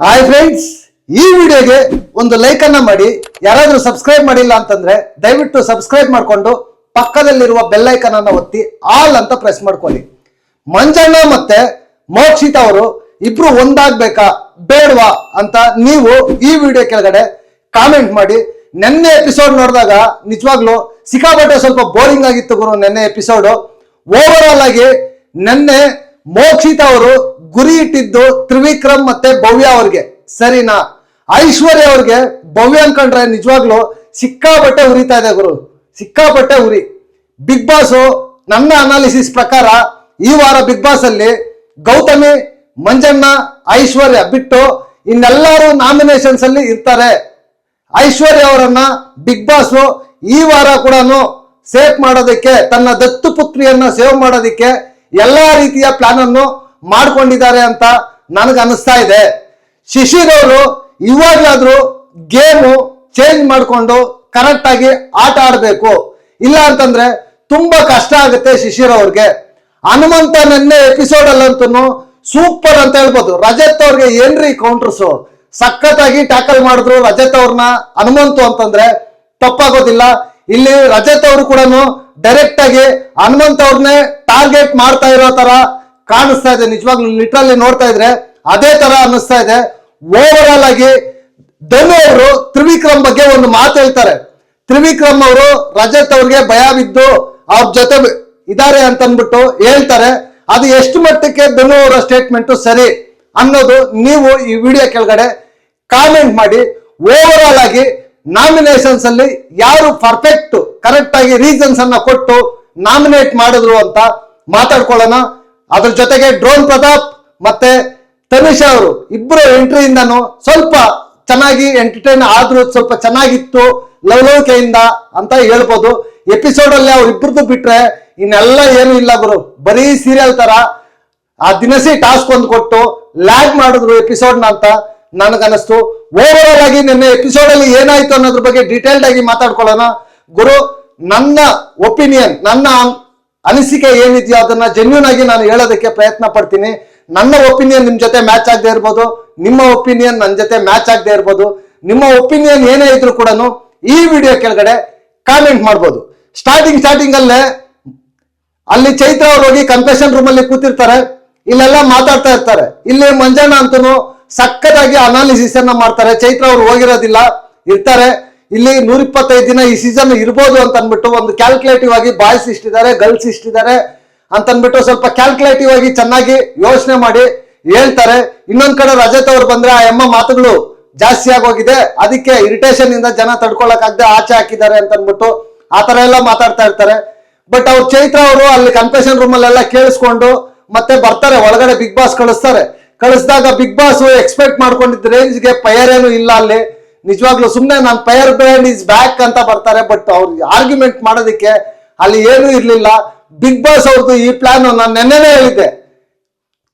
Hi friends ಈ ವಿಡಿಯೋಗೆ ಒಂದು ಲೈಕ್ ಅನ್ನ ಮಾಡಿ, ಯಾರಾದರೂ ಸಬ್ಸ್ಕ್ರೈಬ್ ಮಾಡಿಲ್ಲ ಅಂತಂದ್ರೆ ದಯವಿಟ್ಟು ಸಬ್ಸ್ಕ್ರೈಬ್ ಮಾಡಿಕೊಂಡು ಪಕ್ಕದಲ್ಲಿರುವ ಬೆಲ್ಲೈಕನ್ ಅನ್ನ ಒತ್ತಿ ಆಲ್ ಅಂತ ಪ್ರೆಸ್ ಮಾಡ್ಕೊಳ್ಳಿ. ಮಂಜಣ್ಣ ಮತ್ತೆ ಮೋಕ್ಷಿತ ಅವರು ಇಬ್ರು ಒಂದಾಗ್ಬೇಕಾ, ಬೇಡವಾ ಅಂತ ನೀವು ಈ ವಿಡಿಯೋ ಕೆಳಗಡೆ ಕಾಮೆಂಟ್ ಮಾಡಿ. ನೆನ್ನೆ ಎಪಿಸೋಡ್ ನೋಡಿದಾಗ ನಿಜವಾಗ್ಲೂ ಸಿಕ್ಕಾಪಟ್ಟೆ ಸ್ವಲ್ಪ ಬೋರಿಂಗ್ ಆಗಿತ್ತು ಗುರು, ನೆನ್ನೆ ಎಪಿಸೋಡ್ ಓವರ್ ಆಲ್ ಆಗಿ ನೆನ್ನೆ ಮೋಕ್ಷಿತ ಅವರು ಗುರಿ ಇಟ್ಟಿದ್ದು ತ್ರಿವಿಕ್ರಮ್ ಮತ್ತೆ ಭವ್ಯ ಅವ್ರಿಗೆ. ಸರಿನಾ? ಐಶ್ವರ್ಯ ಅವ್ರಿಗೆ ಭವ್ಯ ಅನ್ಕೊಂಡ್ರೆ ನಿಜವಾಗ್ಲೂ ಸಿಕ್ಕಾಪಟ್ಟೆ ಉರಿತಾ ಇದೆ ಗುರು. ಸಿಕ್ಕಾಪಟ್ಟೆ ಉರಿ ಬಿಗ್ ಬಾಸ್ ನನ್ನ ಅನಾಲಿಸಿಸ್ ಪ್ರಕಾರ ಈ ವಾರ ಬಿಗ್ ಬಾಸ್ ಅಲ್ಲಿ ಗೌತಮಿ, ಮಂಜಣ್ಣ, ಐಶ್ವರ್ಯ ಬಿಟ್ಟು ಇನ್ನೆಲ್ಲರೂ ನಾಮಿನೇಷನ್ಸ್ ಅಲ್ಲಿ ಇರ್ತಾರೆ. ಐಶ್ವರ್ಯ ಅವರನ್ನ ಬಿಗ್ ಬಾಸ್ ಈ ವಾರ ಕೂಡ ಸೇವ್ ಮಾಡೋದಕ್ಕೆ, ತನ್ನ ದತ್ತು ಪುತ್ರಿಯನ್ನ ಸೇವ್ ಮಾಡೋದಕ್ಕೆ ಎಲ್ಲಾ ರೀತಿಯ ಪ್ಲಾನ್ ಅನ್ನು ಮಾಡ್ಕೊಂಡಿದ್ದಾರೆ ಅಂತ ನನಗೆ ಅನಿಸ್ತಾ ಇದೆ. ಶಿಶಿರ್ ಅವರು ಇವಾಗ್ಲಾದ್ರೂ ಗೇಮು ಚೇಂಜ್ ಮಾಡಿಕೊಂಡು ಕರೆಕ್ಟ್ ಆಗಿ ಆಟ ಆಡಬೇಕು. ಇಲ್ಲ ಅಂತಂದ್ರೆ ತುಂಬಾ ಕಷ್ಟ ಆಗುತ್ತೆ ಶಿಶಿರ್ ಅವ್ರಿಗೆ. ಹನುಮಂತ ನೆನ್ನೆ ಎಪಿಸೋಡ್ ಅಲ್ಲಂತೂ ಸೂಪರ್ ಅಂತ ಹೇಳ್ಬೋದು. ರಜತ್ ಅವ್ರಿಗೆ ಏನ್ರಿ ಕೌಂಟರ್ಸು ಸಖತ್ತಾಗಿ ಟ್ಯಾಕಲ್ ಮಾಡಿದ್ರು ರಜತ್ ಅವ್ರನ್ನ ಹನುಮಂತು ಅಂತಂದ್ರೆ ತಪ್ಪಾಗೋದಿಲ್ಲ. ಇಲ್ಲಿ ರಜತ್ ಅವರು ಕೂಡ ಡೈರೆಕ್ಟ್ ಆಗಿ ಹನುಮಂತ್ ಅವ್ರನ್ನೇ ಟಾರ್ಗೆಟ್ ಮಾಡ್ತಾ ಇರೋ ತರ ಕಾಣಿಸ್ತಾ ಇದೆ, ನಿಜವಾಗ್ಲೂ ಲಿಟ್ರಲ್ಲಿ ನೋಡ್ತಾ ಇದ್ರೆ ಅದೇ ತರ ಅನ್ನಿಸ್ತಾ ಇದೆ. ಓವರ್ ಆಲ್ ಆಗಿ ಧನು ಅವರು ತ್ರಿವಿಕ್ರಮ್ ಬಗ್ಗೆ ಒಂದು ಮಾತು ಹೇಳ್ತಾರೆ. ತ್ರಿವಿಕ್ರಮ್ ಅವರು ರಜತ್ ಅವ್ರಿಗೆ ಭಯ ಬಿದ್ದು ಅವ್ರ ಜೊತೆ ಇದಾರೆ ಅಂತ ಅಂದ್ಬಿಟ್ಟು ಹೇಳ್ತಾರೆ. ಅದು ಎಷ್ಟು ಮಟ್ಟಕ್ಕೆ ಧನು ಅವರ ಸ್ಟೇಟ್ಮೆಂಟ್ ಸರಿ ಅನ್ನೋದು ನೀವು ಈ ವಿಡಿಯೋ ಕೆಳಗಡೆ ಕಾಮೆಂಟ್ ಮಾಡಿ. ಓವರ್ ಆಲ್ ಆಗಿ ನಾಮಿನೇಷನ್ಸ್ ಅಲ್ಲಿ ಯಾರು ಪರ್ಫೆಕ್ಟ್ ಕರೆಕ್ಟ್ ಆಗಿ ರೀಸನ್ಸ್ ಅನ್ನ ಕೊಟ್ಟು ನಾಮಿನೇಟ್ ಮಾಡಿದ್ರು ಅಂತ ಮಾತಾಡ್ಕೊಳ್ಳೋಣ. ಅದ್ರ ಜೊತೆಗೆ ಡ್ರೋನ್ ಪ್ರತಾಪ್ ಮತ್ತೆ ತನಿಷಾ ಅವರು ಇಬ್ಬರು ಎಂಟ್ರಿಯಿಂದನು ಸ್ವಲ್ಪ ಚೆನ್ನಾಗಿ ಎಂಟರ್ಟೈನ್ ಆದ್ರೂ ಸ್ವಲ್ಪ ಚೆನ್ನಾಗಿತ್ತು ಲವಲವಿಕೆಯಿಂದ ಅಂತ ಹೇಳ್ಬೋದು. ಎಪಿಸೋಡ್ ಅಲ್ಲಿ ಇಬ್ಬರದ್ದು ಬಿಟ್ರೆ ಇನ್ನೆಲ್ಲ ಏನು ಇಲ್ಲ ಗುರು. ಬರೀ ಸೀರಿಯಲ್ ತರ ಆ ದಿನಸಿ ಟಾಸ್ಕ್ ಒಂದು ಕೊಟ್ಟು ಲ್ಯಾಗ್ ಮಾಡಿದ್ರು ಎಪಿಸೋಡ್ ಅಂತ ನನಗನ್ನಿಸ್ತು ಓವರ್ ಆಲ್ ಆಗಿ ನಿನ್ನೆ ಎಪಿಸೋಡ್ ಅಲ್ಲಿ ಏನಾಯ್ತು ಅನ್ನೋದ್ರ ಬಗ್ಗೆ ಡೀಟೇಲ್ಡ್ ಆಗಿ ಮಾತಾಡ್ಕೊಳ್ಳೋಣ. ಗುರು, ನನ್ನ ಒಪಿನಿಯನ್ ನನ್ನ ಅನಿಸಿಕೆ ಏನಿದೆಯೋ ಅದನ್ನ ಜೆನ್ಯೂನ್ ಆಗಿ ನಾನು ಹೇಳೋದಕ್ಕೆ ಪ್ರಯತ್ನ ಪಡ್ತೀನಿ. ನನ್ನ ಒಪಿನಿಯನ್ ನಿಮ್ ಜೊತೆ ಮ್ಯಾಚ್ ಆಗದೆ ಇರ್ಬೋದು, ನಿಮ್ಮ ಒಪಿನಿಯನ್ ನನ್ನ ಜೊತೆ ಮ್ಯಾಚ್ ಆಗದೆ ಇರ್ಬೋದು, ನಿಮ್ಮ ಒಪಿನಿಯನ್ ಏನೇ ಇದ್ರು ಕೂಡ ಈ ವಿಡಿಯೋ ಕೆಳಗಡೆ ಕಾಮೆಂಟ್ ಮಾಡ್ಬೋದು. ಸ್ಟಾರ್ಟಿಂಗ್ ಸ್ಟಾರ್ಟಿಂಗ್ ಅಲ್ಲೇ ಅಲ್ಲಿ ಚೈತ್ರ ಅವ್ರು ಹೋಗಿ ಕನ್ಫೆಷನ್ ರೂಮ್ ಅಲ್ಲಿ ಕೂತಿರ್ತಾರೆ, ಇಲ್ಲೆಲ್ಲ ಮಾತಾಡ್ತಾ ಇರ್ತಾರೆ. ಇಲ್ಲಿ ಮಂಜಣ್ಣ ಅಂತೂ ಸಖತ್ತಾಗಿ ಅನಾಲಿಸಿಸ್ ಅನ್ನ ಮಾಡ್ತಾರೆ. ಚೈತ್ರ ಅವ್ರು ಹೋಗಿರೋದಿಲ್ಲ, ಇರ್ತಾರೆ. ಇಲ್ಲಿ ನೂರ ಇಪ್ಪತ್ತೈದು ದಿನ ಈ ಸೀಸನ್ ಇರ್ಬೋದು ಅಂತ ಅಂದ್ಬಿಟ್ಟು ಒಂದು ಕ್ಯಾಲ್ಕುಲೇಟಿವ್ ಆಗಿ ಬಾಯ್ಸ್ ಇಷ್ಟಿದ್ದಾರೆ ಗರ್ಲ್ಸ್ ಇಷ್ಟಿದ್ದಾರೆ ಅಂತ ಅಂದ್ಬಿಟ್ಟು ಸ್ವಲ್ಪ ಕ್ಯಾಲ್ಕುಲೇಟಿವ್ ಆಗಿ ಚೆನ್ನಾಗಿ ಯೋಚನೆ ಮಾಡಿ ಹೇಳ್ತಾರೆ. ಇನ್ನೊಂದ್ ಕಡೆ ರಜತ್ ಅವ್ರು ಬಂದ್ರೆ, ಆ ಎಮ್ಮ ಮಾತುಗಳು ಜಾಸ್ತಿ ಆಗೋಗಿದೆ, ಅದಕ್ಕೆ ಇರಿಟೇಷನ್ ಇಂದ ಜನ ತಡ್ಕೊಳಕ್ಕಾಗದೆ ಆಚೆ ಹಾಕಿದ್ದಾರೆ ಅಂತ ಅಂದ್ಬಿಟ್ಟು ಆ ತರ ಎಲ್ಲ ಮಾತಾಡ್ತಾ ಇರ್ತಾರೆ. ಬಟ್ ಅವ್ರು ಚೈತ್ರ ಅವರು ಅಲ್ಲಿ ಕನ್ಫೆಷನ್ ರೂಮ್ ಅಲ್ಲೆಲ್ಲ ಕೇಳಿಸ್ಕೊಂಡು ಮತ್ತೆ ಬರ್ತಾರೆ, ಒಳಗಡೆ ಬಿಗ್ ಬಾಸ್ ಕಳಿಸ್ತಾರೆ. ಕಳಿಸಿದಾಗ ಬಿಗ್ ಬಾಸ್ ಎಕ್ಸ್ಪೆಕ್ಟ್ ಮಾಡ್ಕೊಂಡಿದ್ದ ರೇಂಜ್ಗೆ ಪಯರ್ ಏನು ಇಲ್ಲ ಅಲ್ಲಿ. ನಿಜವಾಗ್ಲೂ ಸುಮ್ಮನೆ ನಾನು ಪೈರ್ ಬ್ಯಾಂಡ್ ಇಸ್ ಬ್ಯಾಕ್ ಅಂತ ಬರ್ತಾರೆ ಬಟ್ ಅವ್ರಿಗೆ ಆರ್ಗ್ಯುಮೆಂಟ್ ಮಾಡೋದಕ್ಕೆ ಅಲ್ಲಿ ಏನೂ ಇರಲಿಲ್ಲ. ಬಿಗ್ ಬಾಸ್ ಅವ್ರದ್ದು ಈ ಪ್ಲಾನ್ ನಾನು ನೆನ್ನೆನೇ ಹೇಳಿದ್ದೆ.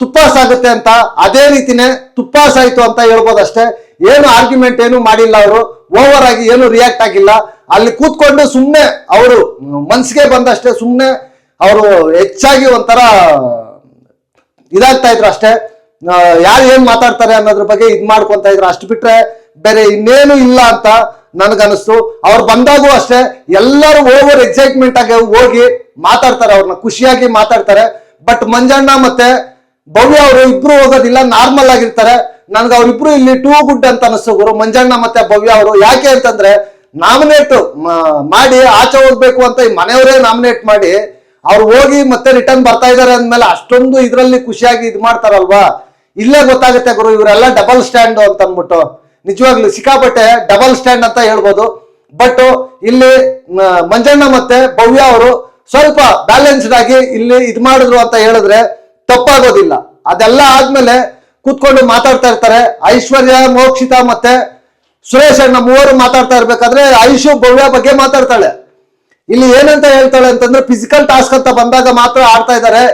ತುಪ್ಪಾಸ್ ಆಗುತ್ತೆ ಅಂತ, ಅದೇ ರೀತಿನೇ ತುಪ್ಪಾಸ್ ಆಯ್ತು ಅಂತ ಹೇಳ್ಬೋದಷ್ಟೇ. ಏನು ಆರ್ಗ್ಯುಮೆಂಟ್ ಏನು ಮಾಡಿಲ್ಲ ಅವರು. ಓವರ್ ಆಗಿ ಏನು ರಿಯಾಕ್ಟ್ ಆಗಿಲ್ಲ. ಅಲ್ಲಿ ಕೂತ್ಕೊಂಡು ಸುಮ್ಮನೆ ಅವರು ಮನ್ಸಿಗೆ ಬಂದಷ್ಟೇ ಸುಮ್ಮನೆ ಅವರು ಹೆಚ್ಚಾಗಿ ಒಂಥರ ಇದಾಗ್ತಾ ಇದ್ರು ಅಷ್ಟೇ. ಯಾರು ಏನ್ ಮಾತಾಡ್ತಾರೆ ಅನ್ನೋದ್ರ ಬಗ್ಗೆ ಇದು ಮಾಡ್ಕೊಂತ ಇದ್ರು. ಅಷ್ಟು ಬಿಟ್ರೆ ಬೇರೆ ಇನ್ನೇನು ಇಲ್ಲ ಅಂತ ನನಗನ್ನಿಸ್ತು. ಅವ್ರು ಬಂದಾಗೂ ಅಷ್ಟೇ, ಎಲ್ಲರೂ ಓವರ್ ಎಕ್ಸೈಟ್ಮೆಂಟ್ ಆಗಿ ಹೋಗಿ ಮಾತಾಡ್ತಾರೆ, ಅವ್ರನ್ನ ಖುಷಿಯಾಗಿ ಮಾತಾಡ್ತಾರೆ. ಬಟ್ ಮಂಜಣ್ಣ ಮತ್ತೆ ಭವ್ಯ ಅವರು ಇಬ್ರು ಹೋಗೋದಿಲ್ಲ ನಾರ್ಮಲ್ ಆಗಿರ್ತಾರೆ. ನನ್ಗೆ ಅವ್ರಿಬ್ರು ಇಲ್ಲಿ ಟೂ ಗುಡ್ ಅಂತ ಅನಿಸ್ತು ಗುರು. ಮಂಜಣ್ಣ ಮತ್ತೆ ಭವ್ಯ ಅವರು ಯಾಕೆ ಅಂತಂದ್ರೆ ನಾಮಿನೇಟ್ ಮಾಡಿ ಆಚೆ ಹೋಗ್ಬೇಕು ಅಂತ ಈ ಮನೆಯವರೇ ನಾಮಿನೇಟ್ ಮಾಡಿ, ಅವ್ರು ಹೋಗಿ ಮತ್ತೆ ರಿಟರ್ನ್ ಬರ್ತಾ ಇದಾರೆ ಅಂದ್ಮೇಲೆ ಅಷ್ಟೊಂದು ಇದ್ರಲ್ಲಿ ಖುಷಿಯಾಗಿ ಇದು ಮಾಡ್ತಾರಲ್ವಾ? ಇಲ್ಲೇ ಗೊತ್ತಾಗುತ್ತೆ ಗುರು, ಇವರೆಲ್ಲ ಡಬಲ್ ಸ್ಟ್ಯಾಂಡ್ ಅಂತ ಅಂದ್ಬಿಟ್ಟು. ನಿಜವಾಗ್ಲೂ ಸಿಕ್ಕಾಪಟ್ಟೆ ಡಬಲ್ ಸ್ಟ್ಯಾಂಡ್ ಅಂತ ಹೇಳ್ಬೋದು. ಬಟ್ ಇಲ್ಲಿ ಮಂಜಣ್ಣ ಮತ್ತೆ ಭವ್ಯ ಅವರು ಸ್ವಲ್ಪ ಬ್ಯಾಲೆನ್ಸ್ಡ್ ಆಗಿ ಇಲ್ಲಿ ಇದು ಮಾಡಿದ್ರು ಅಂತ ಹೇಳಿದ್ರೆ ತಪ್ಪಾಗೋದಿಲ್ಲ. ಅದೆಲ್ಲ ಆದ್ಮೇಲೆ ಕೂತ್ಕೊಂಡು ಮಾತಾಡ್ತಾ ಇರ್ತಾರೆ. ಐಶ್ವರ್ಯ, ಮೋಕ್ಷಿತ ಮತ್ತೆ ಸುರೇಶ್ ಅಣ್ಣ ಮೂವರು ಮಾತಾಡ್ತಾ ಇರ್ಬೇಕಾದ್ರೆ ಐಶು ಭವ್ಯ ಬಗ್ಗೆ ಮಾತಾಡ್ತಾಳೆ. ಇಲ್ಲಿ ಏನಂತ ಹೇಳ್ತಾಳೆ ಅಂತಂದ್ರೆ ಫಿಸಿಕಲ್ ಟಾಸ್ಕ್ ಅಂತ ಬಂದಾಗ ಮಾತ್ರ ಆಡ್ತಾ ಇದ್ದಾರೆ.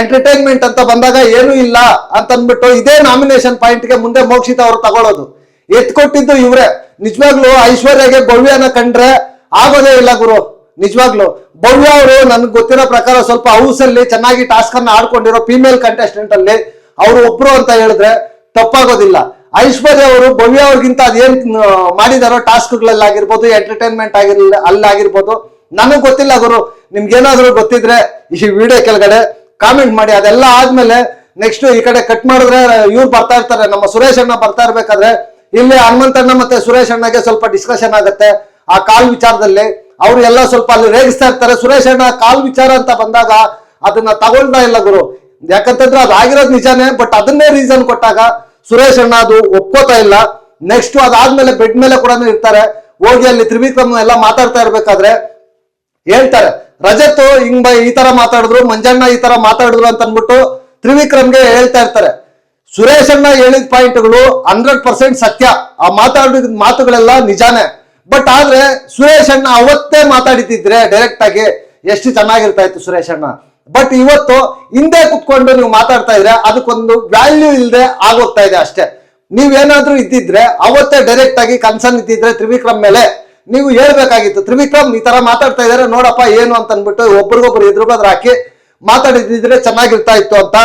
ಎಂಟರ್ಟೈನ್ಮೆಂಟ್ ಅಂತ ಬಂದಾಗ ಏನೂ ಇಲ್ಲ ಅಂತ ಅಂದ್ಬಿಟ್ಟು ಇದೇ ನಾಮಿನೇಷನ್ ಪಾಯಿಂಟ್ಗೆ ಮುಂದೆ ಮೋಕ್ಷಿತ ಅವರು ತಗೊಳ್ಳೋದು. ಎತ್ಕೊಟ್ಟಿದ್ದು ಇವ್ರೆ. ನಿಜವಾಗ್ಲು ಐಶ್ವರ್ಯಗೆ ಭವ್ಯನ ಕಂಡ್ರೆ ಆಗೋದೇ ಇಲ್ಲ ಗುರು. ನಿಜವಾಗ್ಲು. ಭವ್ಯ ಅವರು ನನ್ಗೆ ಗೊತ್ತಿರೋ ಪ್ರಕಾರ ಸ್ವಲ್ಪ ಹೌಸ್ ಅಲ್ಲಿ ಚೆನ್ನಾಗಿ ಟಾಸ್ಕ್ ಅನ್ನ ಆಡ್ಕೊಂಡಿರೋ ಫಿಮೇಲ್ ಕಂಟೆಸ್ಟೆಂಟ್ ಅಲ್ಲಿ ಅವರು ಒಬ್ರು ಅಂತ ಹೇಳಿದ್ರೆ ತಪ್ಪಾಗೋದಿಲ್ಲ. ಐಶ್ವರ್ಯ ಅವರು ಭವ್ಯ ಅವ್ರಿಗಿಂತ ಅದೇನ್ ಮಾಡಿದಾರೋ ಟಾಸ್ಕ್ಗಳಲ್ಲಾಗಿರ್ಬೋದು ಎಂಟರ್ಟೈನ್ಮೆಂಟ್ ಆಗಿರ್ಲಿ ಅಲ್ಲಾಗಿರ್ಬೋದು ನನಗ್ ಗೊತ್ತಿಲ್ಲ ಗುರು. ನಿಮ್ಗೇನಾದ್ರೂ ಗೊತ್ತಿದ್ರೆ ಈ ವಿಡಿಯೋ ಕೆಳಗಡೆ ಕಾಮೆಂಟ್ ಮಾಡಿ. ಅದೆಲ್ಲ ಆದ್ಮೇಲೆ ನೆಕ್ಸ್ಟ್ ಈ ಕಡೆ ಕಟ್ ಮಾಡಿದ್ರೆ ಇವ್ರು ಬರ್ತಾ ಇರ್ತಾರೆ. ನಮ್ಮ ಸುರೇಶ್ ಅಣ್ಣ ಬರ್ತಾ ಇರ್ಬೇಕಾದ್ರೆ ಇಲ್ಲಿ ಹನುಮಂತಣ್ಣ ಮತ್ತೆ ಸುರೇಶ್ ಅಣ್ಣಗೆ ಸ್ವಲ್ಪ ಡಿಸ್ಕಷನ್ ಆಗುತ್ತೆ. ಆ ಕಾಲ್ ವಿಚಾರದಲ್ಲಿ ಅವ್ರು ಎಲ್ಲ ಸ್ವಲ್ಪ ಅಲ್ಲಿ ರೇಗಿಸ್ತಾ ಇರ್ತಾರೆ. ಸುರೇಶ್ ಅಣ್ಣ ಕಾಲ್ ವಿಚಾರ ಅಂತ ಬಂದಾಗ ಅದನ್ನ ತಗೊಳ್ತಾ ಇಲ್ಲ ಗುರು. ಯಾಕಂತಂದ್ರೆ ಅದು ಆಗಿರೋದು ನಿಜಾನೇ ಬಟ್ ಅದನ್ನೇ ರೀಸನ್ ಕೊಟ್ಟಾಗ ಸುರೇಶ್ ಅಣ್ಣ ಅದು ಒಪ್ಕೋತಾ ಇಲ್ಲ. ನೆಕ್ಸ್ಟ್ ಅದಾದ್ಮೇಲೆ ಬೆಡ್ ಮೇಲೆ ಕೂಡ ಇರ್ತಾರೆ. ಹೋಗಿ ಅಲ್ಲಿ ತ್ರಿವಿಕ್ರಮ್ ಎಲ್ಲ ಮಾತಾಡ್ತಾ ಇರ್ಬೇಕಾದ್ರೆ ಹೇಳ್ತಾರೆ. ರಜತ್ ಹಿಂಗ್ ಈ ತರ ಮಾತಾಡಿದ್ರು, ಮಂಜಣ್ಣ ಈ ತರ ಮಾತಾಡಿದ್ರು ಅಂತ ಅಂದ್ಬಿಟ್ಟು ತ್ರಿವಿಕ್ರಮ್ಗೆ ಹೇಳ್ತಾ ಇರ್ತಾರೆ. ಸುರೇಶ್ ಅಣ್ಣ ಹೇಳಿದ ಪಾಯಿಂಟ್ಗಳು ಹಂಡ್ರೆಡ್ ಪರ್ಸೆಂಟ್ ಸತ್ಯ. ಆ ಮಾತಾಡಿದ ಮಾತುಗಳೆಲ್ಲ ನಿಜಾನೇ. ಬಟ್ ಆದ್ರೆ ಸುರೇಶ್ ಅಣ್ಣ ಅವತ್ತೇ ಮಾತಾಡಿದ್ರೆ ಡೈರೆಕ್ಟ್ ಆಗಿ ಎಷ್ಟು ಚೆನ್ನಾಗಿರ್ತಾ ಇತ್ತು ಸುರೇಶ್ ಅಣ್ಣ. ಬಟ್ ಇವತ್ತು ಹಿಂದೆ ಕುತ್ಕೊಂಡು ನೀವು ಮಾತಾಡ್ತಾ ಇದ್ರೆ ಅದಕ್ಕೊಂದು ವ್ಯಾಲ್ಯೂ ಇಲ್ಲದೆ ಆಗೋಗ್ತಾ ಇದೆ ಅಷ್ಟೇ. ನೀವೇನಾದ್ರೂ ಇದ್ದಿದ್ರೆ ಅವತ್ತೇ ಡೈರೆಕ್ಟ್ ಆಗಿ ಕನ್ಸರ್ನ್ ಇದ್ದಿದ್ರೆ ತ್ರಿವಿಕ್ರಮ್ ಮೇಲೆ ನೀವು ಹೇಳ್ಬೇಕಾಗಿತ್ತು, ತ್ರಿವಿಕ್ರಮ್ ಈ ತರ ಮಾತಾಡ್ತಾ ಇದಾರೆ, ನೋಡಪ್ಪ ಏನು ಅಂತ ಅಂದ್ಬಿಟ್ಟು ಒಬ್ರಿಗೊಬ್ರು ಎದುರು ಬದ್ರ ಹಾಕಿ ಮಾತಾಡಿದ್ರೆ ಚೆನ್ನಾಗಿರ್ತಾ ಇತ್ತು ಅಂತ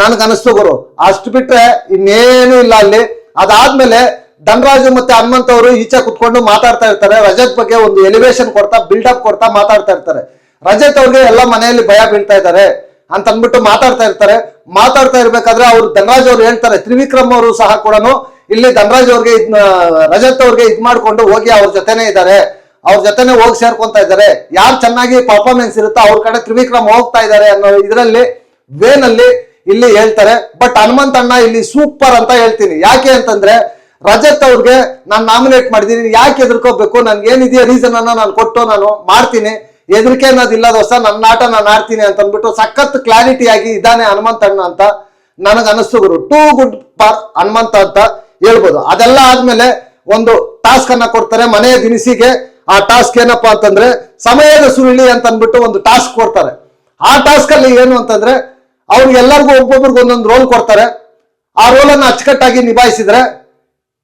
ನನ್ಗೆ ಅನಿಸ್ತು ಗುರು. ಅಷ್ಟು ಬಿಟ್ರೆ ಇನ್ನೇನು ಇಲ್ಲ ಅಲ್ಲಿ. ಅದಾದ್ಮೇಲೆ ಧನರಾಜು ಮತ್ತೆ ಹನುಮಂತ್ ಅವರು ಈಚೆ ಕುತ್ಕೊಂಡು ಮಾತಾಡ್ತಾ ಇರ್ತಾರೆ. ರಜತ್ ಬಗ್ಗೆ ಒಂದು ಎಲಿವೇಶನ್ ಕೊಡ್ತಾ ಬಿಲ್ಡಪ್ ಕೊಡ್ತಾ ಮಾತಾಡ್ತಾ ಇರ್ತಾರೆ. ರಜತ್ ಅವ್ರಿಗೆ ಎಲ್ಲ ಮನೆಯಲ್ಲಿ ಭಯ ಬೀಳ್ತಾ ಇದ್ದಾರೆ ಅಂತ ಅಂದ್ಬಿಟ್ಟು ಮಾತಾಡ್ತಾ ಇರ್ತಾರೆ. ಮಾತಾಡ್ತಾ ಇರ್ಬೇಕಾದ್ರೆ ಅವ್ರು ಧನರಾಜ್ ಅವ್ರು ಹೇಳ್ತಾರೆ, ತ್ರಿವಿಕ್ರಮ್ ಅವರು ಸಹ ಕೂಡ ಇಲ್ಲಿ ಧನರಾಜ್ ಅವ್ರಿಗೆ ಇದ್, ರಜತ್ ಅವ್ರಿಗೆ ಇದ್ ಮಾಡ್ಕೊಂಡು ಹೋಗಿ ಅವ್ರ ಜೊತೆನೆ ಇದ್ದಾರೆ. ಅವ್ರ ಜೊತೆನೆ ಹೋಗಿ ಸೇರ್ಕೊಂತ ಇದ್ದಾರೆ. ಯಾರು ಚೆನ್ನಾಗಿ ಪರ್ಫಾರ್ಮೆನ್ಸ್ ಇರುತ್ತೋ ಅವ್ರ ಕಡೆ ತ್ರಿವಿಕ್ರಮ್ ಹೋಗ್ತಾ ಇದ್ದಾರೆ ಅನ್ನೋ ಇದರಲ್ಲಿ, ವೇನಲ್ಲಿ ಇಲ್ಲಿ ಹೇಳ್ತಾರೆ ಬಟ್ ಹನುಮಂತ ಅಣ್ಣ ಇಲ್ಲಿ ಸೂಪರ್ ಅಂತ ಹೇಳ್ತೀನಿ. ಯಾಕೆ ಅಂತಂದ್ರೆ, ರಜತ್ ಅವ್ರಿಗೆ ನಾನು ನಾಮಿನೇಟ್ ಮಾಡಿದ್ದೀನಿ ಯಾಕೆ ಎದುರ್ಕೋಬೇಕು ನನ್ಗೆ ಏನಿದೆಯಾ ರೀಸನ್ ಅನ್ನ ನಾನು ಕೊಟ್ಟು ನಾನು? ಮಾಡ್ತೀನಿ. ಎದುರಿಕೆ ಅನ್ನೋದಿಲ್ಲ ದೋಸ್ತ ನನ್ನ ಆಟ ನಾನು ಆಡ್ತೀನಿ ಅಂತ ಅಂದ್ಬಿಟ್ಟು ಸಖತ್ ಕ್ಲಾರಿಟಿ ಆಗಿ ಇದ್ದಾನೆ ಹನುಮಂತ ಅಣ್ಣ ಅಂತ ನನಗೆ ಅನಿಸ್ತು ಟೂ ಗುಡ್ ಫಾರ್ ಹನುಮಂತ ಅಂತ ಹೇಳ್ಬೋದು. ಅದೆಲ್ಲ ಆದ್ಮೇಲೆ ಒಂದು ಟಾಸ್ಕ್ ಅನ್ನ ಕೊಡ್ತಾರೆ ಮನೆಯ ದಿನಸಿಗೆ. ಆ ಟಾಸ್ಕ್ ಏನಪ್ಪಾ ಅಂತಂದ್ರೆ, ಸಮಯದ ಸುರುಳಿ ಅಂತ ಅಂದ್ಬಿಟ್ಟು ಒಂದು ಟಾಸ್ಕ್ ಕೊಡ್ತಾರೆ. ಆ ಟಾಸ್ಕ್ ಅಲ್ಲಿ ಏನು ಅಂತಂದ್ರೆ ಅವ್ರಿಗೆ ಎಲ್ಲರಿಗೂ ಒಬ್ಬೊಬ್ರಿಗೆ ಒಂದೊಂದು ರೋಲ್ ಕೊಡ್ತಾರೆ. ಆ ರೋಲನ್ನು ಅಚ್ಚುಕಟ್ಟಾಗಿ ನಿಭಾಯಿಸಿದ್ರೆ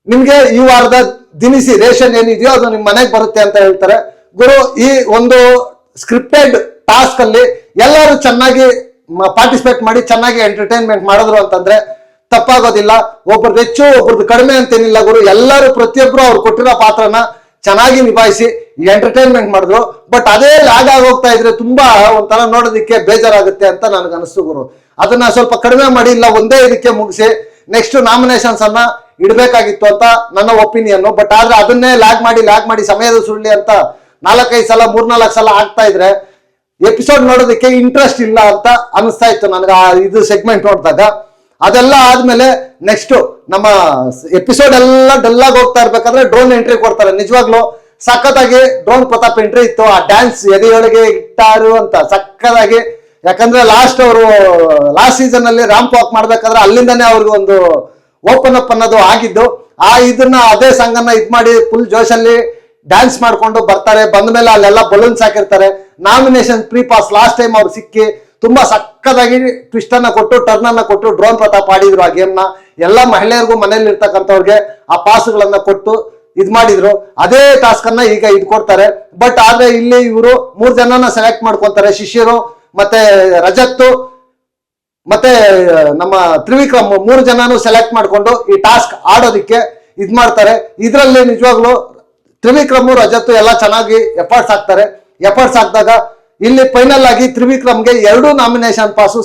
ನಿಮ್ಗೆ ಈ ವಾರದ ದಿನಿಸಿ ರೇಷನ್ ಏನಿದೆಯೋ ಅದು ನಿಮ್ ಮನೆಗೆ ಬರುತ್ತೆ ಅಂತ ಹೇಳ್ತಾರೆ. ಗುರು, ಈ ಒಂದು ಸ್ಕ್ರಿಪ್ಟೆಡ್ ಟಾಸ್ಕ್ ಅಲ್ಲಿ ಎಲ್ಲರೂ ಚೆನ್ನಾಗಿ ಪಾರ್ಟಿಸಿಪೇಟ್ ಮಾಡಿ ಚೆನ್ನಾಗಿ ಎಂಟರ್ಟೈನ್ಮೆಂಟ್ ಮಾಡಿದ್ರು ಅಂತಂದ್ರೆ ತಪ್ಪಾಗೋದಿಲ್ಲ. ಒಬ್ರದ್ದು ಹೆಚ್ಚು, ಒಬ್ರದ್ದು ಕಡಿಮೆ ಅಂತೇನಿಲ್ಲ ಗುರು. ಎಲ್ಲರೂ ಪ್ರತಿಯೊಬ್ರು ಅವ್ರು ಕೊಟ್ಟಿರೋ ಪಾತ್ರನ ಚೆನ್ನಾಗಿ ನಿಭಾಯಿಸಿ ಎಂಟರ್ಟೈನ್ಮೆಂಟ್ ಮಾಡಿದ್ರು ಬಟ್ ಅದೇ ಲಾಗ್ ಆಗಿ ಹೋಗ್ತಾ ಇದ್ರೆ ತುಂಬಾ ಒಂಥರ ನೋಡೋದಕ್ಕೆ ಬೇಜಾರಾಗುತ್ತೆ ಅಂತ ನನಗೆ ಅನಿಸ್ತು ಗುರು. ಅದನ್ನ ಸ್ವಲ್ಪ ಕಡಿಮೆ ಮಾಡಿ, ಇಲ್ಲ ಒಂದೇ ಇದಕ್ಕೆ ಮುಗಿಸಿ ನೆಕ್ಸ್ಟ್ ನಾಮಿನೇಷನ್ಸ್ ಅನ್ನ ಇಡಬೇಕಾಗಿತ್ತು ಅಂತ ನನ್ನ ಒಪಿನಿಯನ್ ಬಟ್ ಆದ್ರೆ ಅದನ್ನೇ ಲಾಗ್ ಮಾಡಿ ಲಾಗ್ ಮಾಡಿ ಸಮಯದ ಸುಳ್ಳಿ ಅಂತ ನಾಲ್ಕೈದು ಸಲ, ಮೂರ್ನಾಲ್ಕು ಸಲ ಆಗ್ತಾ ಇದ್ರೆ ಎಪಿಸೋಡ್ ನೋಡೋದಕ್ಕೆ ಇಂಟ್ರೆಸ್ಟ್ ಇಲ್ಲ ಅಂತ ಅನಿಸ್ತಾ ಇತ್ತು ನನಗೆ ಆ ಇದು ಸೆಗ್ಮೆಂಟ್ ನೋಡಿದಾಗ. ಅದೆಲ್ಲ ಆದ್ಮೇಲೆ ನೆಕ್ಸ್ಟ್ ನಮ್ಮ ಎಪಿಸೋಡ್ ಎಲ್ಲ ಡಲ್ ಆಗಿ ಹೋಗ್ತಾ ಇರ್ಬೇಕಾದ್ರೆ ಡ್ರೋನ್ ಎಂಟ್ರಿ ಕೊಡ್ತಾರೆ. ನಿಜವಾಗ್ಲೂ ಸಖತ್ತಾಗಿ ಡ್ರೋನ್ ಪ್ರತಾಪ್ ಎಂಟ್ರಿ ಇತ್ತು, ಆ ಡ್ಯಾನ್ಸ್ ಎದೆಯೊಳಗೆ ಇಟ್ಟಾರು ಅಂತ ಸಖತ್ತಾಗಿ. ಯಾಕಂದ್ರೆ ಲಾಸ್ಟ್ ಅವರು ಲಾಸ್ಟ್ ಸೀಸನ್ ಅಲ್ಲಿ ರಾಂಪ್ ವಾಕ್ ಮಾಡ್ಬೇಕಾದ್ರೆ ಅಲ್ಲಿಂದನೇ ಅವ್ರಿಗೆ ಒಂದು ಓಪನ್ ಅಪ್ ಅನ್ನೋದು ಆಗಿದ್ದು, ಆ ಇದನ್ನ ಅದೇ ಸಂಘನ ಇದ್ ಮಾಡಿ ಫುಲ್ ಜೋಶಲ್ಲಿ ಡ್ಯಾನ್ಸ್ ಮಾಡ್ಕೊಂಡು ಬರ್ತಾರೆ. ಬಂದ ಮೇಲೆ ಅಲ್ಲೆಲ್ಲ ಬಲೂನ್ಸ್ ಹಾಕಿರ್ತಾರೆ. Nomination free pass last time ಅವ್ರು ಸಿಕ್ಕಿ ತುಂಬಾ ಸಕ್ಕದಾಗಿ ಟ್ವಿಸ್ಟ್ ಅನ್ನ ಕೊಟ್ಟು ಟರ್ನ್ ಅನ್ನ ಕೊಟ್ಟು ಡ್ರೋನ್ ಪ್ರತಾಪ್ ಆಡಿದ್ರು ಆ ಗೇಮ್ನ. ಎಲ್ಲ ಮಹಿಳೆಯರಿಗೂ ಮನೇಲಿ ಇರ್ತಕ್ಕಂಥವ್ರಿಗೆ ಆ ಪಾಸ್ಗಳನ್ನ ಕೊಟ್ಟು ಇದ್ ಮಾಡಿದ್ರು. ಅದೇ ಟಾಸ್ಕ್ ಅನ್ನ ಈಗ ಇದ್ ಕೊಡ್ತಾರೆ. ಬಟ್ ಆದ್ರೆ ಇಲ್ಲಿ ಇವರು ಮೂರ್ ಜನನ ಸೆಲೆಕ್ಟ್ ಮಾಡ್ಕೊಂತಾರೆ. ಶಿಷ್ಯರು, ಮತ್ತೆ ರಜತ್ತು, ಮತ್ತೆ ನಮ್ಮ ತ್ರಿವಿಕ್ರಮ್ ಮೂರು ಜನನು ಸೆಲೆಕ್ಟ್ ಮಾಡ್ಕೊಂಡು ಈ ಟಾಸ್ಕ್ ಆಡೋದಿಕ್ಕೆ ಇದ್ ಮಾಡ್ತಾರೆ. ಇದ್ರಲ್ಲಿ ನಿಜವಾಗ್ಲು ತ್ರಿವಿಕ್ರಮ್, ರಜತ್ತು ಎಲ್ಲ ಚೆನ್ನಾಗಿ ಎಫರ್ಟ್ಸ್ ಹಾಕ್ತಾರೆ. ಎಫರ್ಟ್ಸ್ ಹಾಕಿದಾಗ ಇಲ್ಲಿ ಫೈನಲ್ ಆಗಿ ತ್ರಿವಿಕ್ರಮ್ಗೆ ಎರಡು ನಾಮಿನೇಷನ್ ಪಾಸು